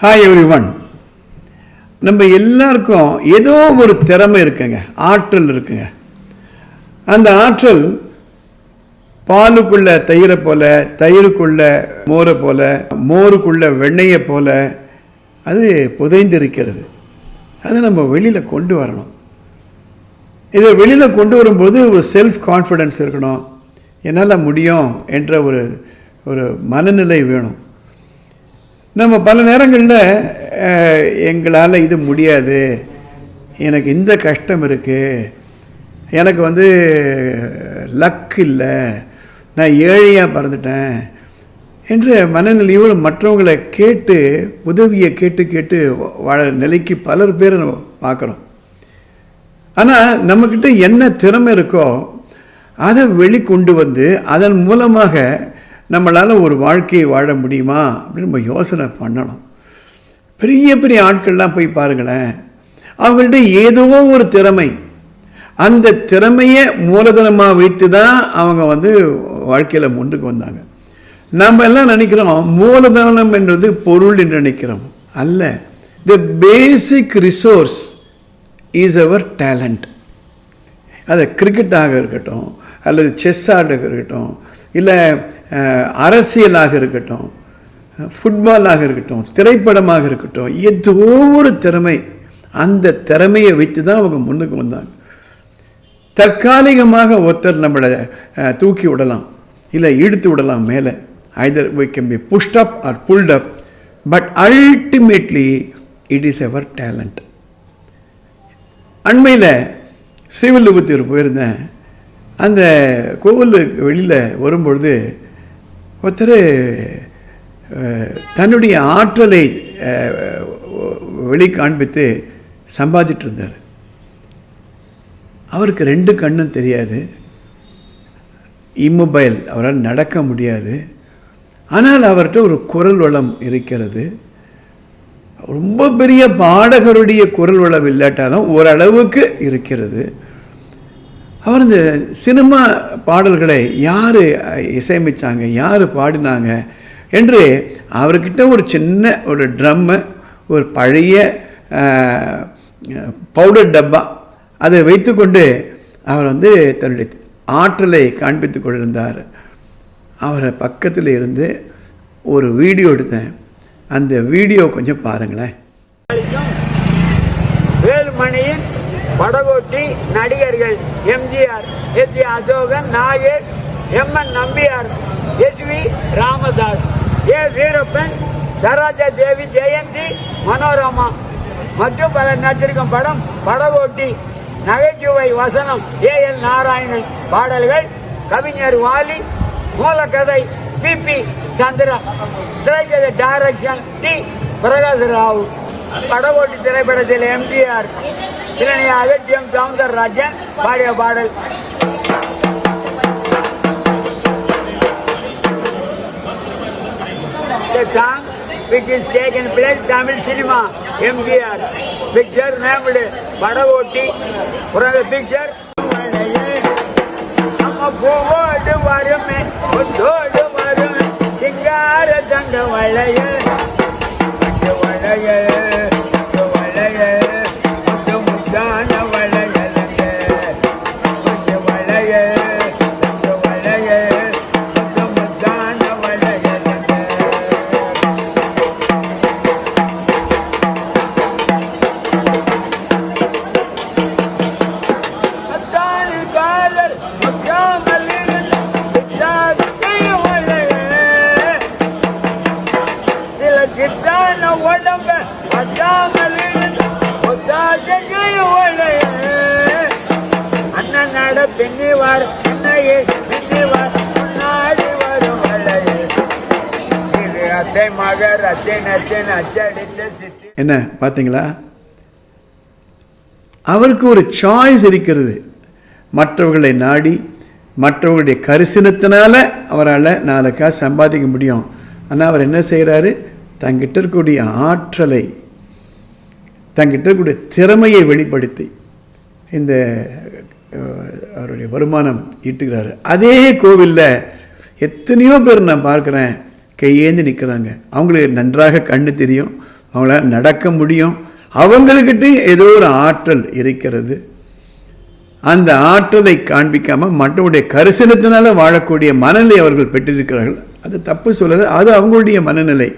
Hi every one நம்ம எல்லாருக்கும் ஏதோ ஒரு திறமை இருக்குங்க ஆற்றல் இருக்குங்க. அந்த ஆற்றல் பாலுக்குள்ள தயிரை போல தயிருக்குள்ள மோரை போல மோருக்குள்ள வெண்ணெயை போல அது புதைந்திருக்கிறது. அதை நம்ம வெளியில் கொண்டு வரணும். இதை வெளியில் கொண்டு வரும்போது ஒரு செல்ஃப் கான்ஃபிடென்ஸ் இருக்கணும். என்னால் முடியும் என்ற ஒரு ஒரு மனநிலை வேணும். நம்ம பல நேரங்களில் எங்களால் இது முடியாது. எனக்கு இந்த கஷ்டம் இருக்குது எனக்கு வந்து லக் இல்லை. நான் ஏழையாக பறந்துட்டேன் என்ற மனநிலையோடு மற்றவங்களை கேட்டு உதவியை கேட்டு கேட்டு வாழ நிலைக்கு பலர் பேரை நம்ம பார்க்குறோம். ஆனால் நம்மக்கிட்ட என்ன திறமை இருக்கோ அதை வெளிக்கொண்டு வந்து அதன் மூலமாக நம்மளால் ஒரு வாழ்க்கையை வாழ முடியுமா? அப்படின்னு நம்ம யோசனை பண்ணணும். பெரிய பெரிய ஆட்கள்லாம் போய் பாருங்களேன். அவங்கள்ட்ட ஏதோ ஒரு திறமை. அந்த திறமையை மூலதனமாக வைத்து தான் அவங்க வந்து வாழ்க்கையில் முன்னுக்கு வந்தாங்க. நம்ம எல்லாம் நினைக்கிறோம் மூலதனம் என்றது பொருள் என்று நினைக்கிறோம். அல்ல. The basic resource is our talent அது கிரிக்கெட்டாக இருக்கட்டும் அல்லது செஸ் ஆடாக இருக்கட்டும் இல்லை அரசியலாக இருக்கட்டும் ஃபுட்பாலாக இருக்கட்டும் திரைப்படமாக இருக்கட்டும் ஏதோ ஒரு திறமை அந்த திறமையை வைத்து தான் அவங்க முன்னுக்கு வந்தாங்க. தற்காலிகமாக ஒருத்தர் நம்மளை தூக்கி விடலாம் இல்லை இழுத்து விடலாம் மேலே. Either we can be pushed up or pulled up but ultimately it is our talent அண்மையில் சிவில் ஸ்ரீவில்லிபுத்தூர் போயிருந்தேன். அந்த கோவிலுக்கு வெளியில் வரும்பொழுது ஒருத்தர் தன்னுடைய ஆற்றலை வெளி காண்பித்து சம்பாதிட்டு இருந்தார் அவருக்கு ரெண்டு கண்ணும் தெரியாது. இம்மொபைல் அவரால் நடக்க முடியாது. ஆனால் அவர்கிட்ட ஒரு குரல் வளம் இருக்கிறது. ரொம்ப பெரிய பாடகருடைய குரல் வளம் இல்லாட்டாலும் ஓரளவுக்கு இருக்கிறது. அவர் இந்த சினிமா பாடல்களை யார் இசையமைச்சாங்க யார் பாடினாங்க என்று அவர்கிட்ட ஒரு சின்ன ஒரு ட்ரம்மு ஒரு பழைய பவுடர் டப்பா அதை வைத்துக்கொண்டு அவர் வந்து தன்னுடைய ஆற்றலை காண்பித்து கொண்டிருந்தார். அவரை பக்கத்தில் இருந்து ஒரு வீடியோ எடுத்தேன். அந்த வீடியோ கொஞ்சம் பாருங்களேன். வேலுமணியின் படகோட்டி நடிகர்கள் MGR S G Asokan Nagesh M N Nambiar S we Ramadas ஏ வீரப்பன் சரோஜா தேவி ஜெயந்தி மனோரமா. மற்றும் பல நடிச்சிருக்கும் படம் படகோட்டி நகைச்சுவை வசனம் ஏ எல் நாராயணன் பாடல்கள் கவிஞர் வாலி மூலக்கதை பி பி சந்திரா திரைக்கதை டைரக்ஷன் டி பிரகாஷ் ராவ் படகோட்டி திரைப்படத்தில் எம்ஜிஆர் இளைஞராக டி எம் சவுந்தரராஜன் பாடிய பாடல். The song which is taken place Tamil cinema MGR picture named படகோட்டி from the picture. நம்ம பூவோடு வருமே ஒன்றோடு வருமே சிங்கார தங்க வளைய மகர் அச்சடித்த சித்தி என்ன பார்த்தீங்களா அவருக்கு ஒரு சாய்ஸ் இருக்கிறது. மற்றவர்களை நாடி மற்றவர்களுடைய கரிசனத்தினால அவரால் நாலு காசு சம்பாதிக்க முடியும். ஆனால் அவர் என்ன செய்கிறாரு தங்கிட்ட இருக்கக்கூடிய ஆற்றலை தங்கிட்ட இருக்கக்கூடிய திறமையை வெளிப்படுத்தி இந்த அவருடைய வருமானம் ஈட்டுகிறாரு. அதே கோவிலில் எத்தனையோ பேர் நான் பார்க்குறேன். கையேந்து நிற்கிறாங்க அவங்களுக்கு நன்றாக கண்ணு தெரியும். அவங்களால நடக்க முடியும். அவங்கக்கிட்ட ஏதோ ஒரு ஆற்றல் இருக்கிறது. அந்த ஆற்றலை காண்பிக்காமல் மற்றவருடைய கரிசனத்தினால வாழக்கூடிய மனநிலை அவர்கள் பெற்றிருக்கிறார்கள். அது தப்பு சொல்லலை. அது அவங்களுடைய மனநிலை.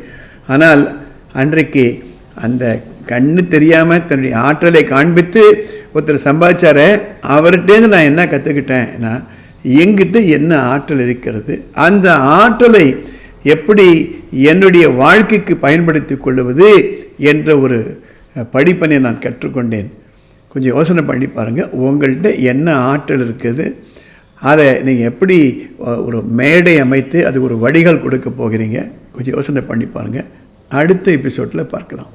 ஆனால் அன்றைக்கு அந்த கண்ணு தெரியாமல் தன்னுடைய ஆற்றலை காண்பித்து ஒருத்தர் சம்பாதிச்சார. அவர்கிட்டேருந்து நான் என்ன கற்றுக்கிட்டேன்னா எங்கிட்ட என்ன ஆற்றல் இருக்கிறது? அந்த ஆற்றலை எப்படி என்னுடைய வாழ்க்கைக்கு பயன்படுத்தி கொள்வது என்ற ஒரு படிப்பனை நான் கற்றுக்கொண்டேன். கொஞ்சம் யோசனை பண்ணி பாருங்கள் உங்கள்கிட்ட என்ன ஆற்றல் இருக்குது? அதை நீங்கள் எப்படி ஒரு மேடை அமைத்து அது ஒரு வடிகால் கொடுக்க போகிறீங்க? கொஞ்சம் யோசனை பண்ணி பாருங்கள் அடுத்த எபிசோடில் பார்க்கலாம்.